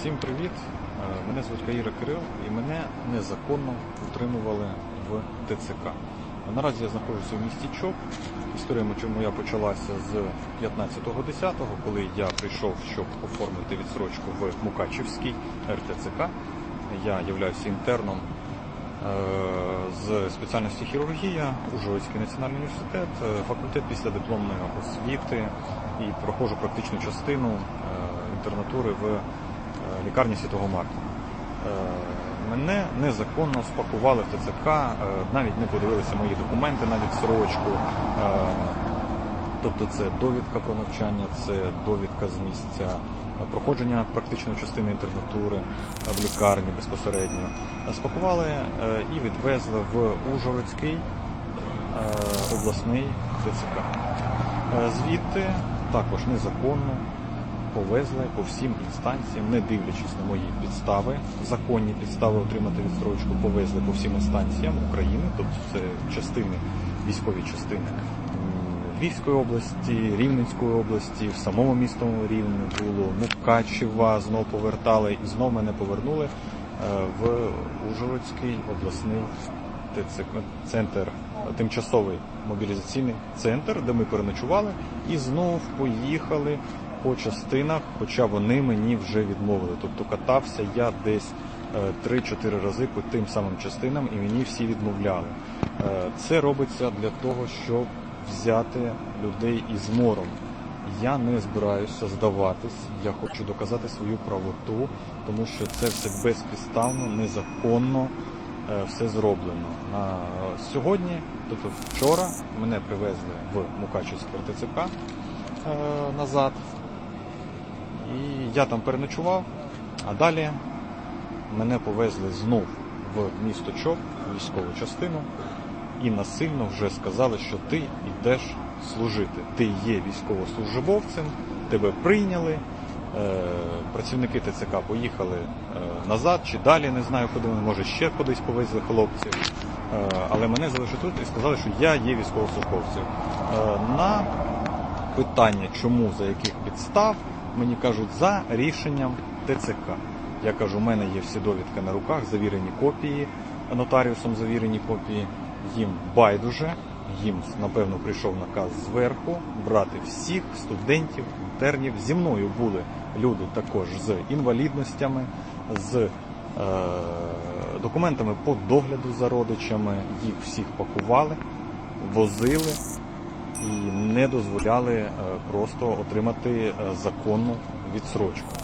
Всім привіт! Е, Мене звуть Каїра Кирил і мене незаконно утримували в ТЦК. Наразі я знаходжуся в місті Чоп. Історія моя почалася з 15.10, коли я прийшов, щоб оформити відсрочку в Мукачівський РТЦК. Я являюся інтерном е, з спеціальності хірургія, Ужгородський національний університет, е, факультет після дипломної освіти і проходжу практичну частину інтернатури в лікарні Святого Марка. Е, Мене незаконно спакували в ТЦК, е, навіть не подивилися мої документи на відсрочку. Е, Тобто це довідка про навчання, це довідка з місця проходження практичної частини інтернатури в лікарні безпосередньо. Спакували е, і відвезли в Ужгородський е, обласний ТЦК. Е, Звідти також незаконно повезли по всім інстанціям, не дивлячись на мої підстави, законні підстави отримати відстрочку, повезли по всім інстанціям України, тобто це частини, військові частини Львівської області, Рівненської області, в самому місто Рівне було, Мукачева знову повертали і знову мене повернули е, в Ужгородський обласний центр, тимчасовий мобілізаційний центр, де ми переночували, і знов поїхали по частинах, хоча вони мені вже відмовили. Тобто катався я десь е, 3-4 рази по тим самим частинам, і мені всі відмовляли. Е, Це робиться для того, щоб взяти людей із мором. Я не збираюся здаватись, я хочу доказати свою правоту, тому що це все безпідставно, незаконно е, все зроблено. На сьогодні, тобто вчора, мене привезли в Мукачівське РТЦК е, назад. Я там переночував, а далі мене повезли знов в місто Чоп, військову частину, і насильно вже сказали, що ти йдеш служити. Ти є військовослужбовцем, тебе прийняли. Е, Працівники ТЦК поїхали е, назад чи далі, не знаю, куди вони, може ще кудись повезли хлопців. Е, Але мене залишили тут і сказали, що я є військовослужбовцем. На питання, чому, за яких підстав, мені кажуть, за рішенням ТЦК. Я кажу, у мене є всі довідки на руках, завірені копії, нотаріусом завірені копії. Їм байдуже, їм, напевно, прийшов наказ зверху брати всіх студентів, інтернів. Зі мною були люди також з інвалідностями, з е, документами по догляду за родичами. Їх всіх пакували, возили і не дозволяли е, просто отримати е, законну відсрочку.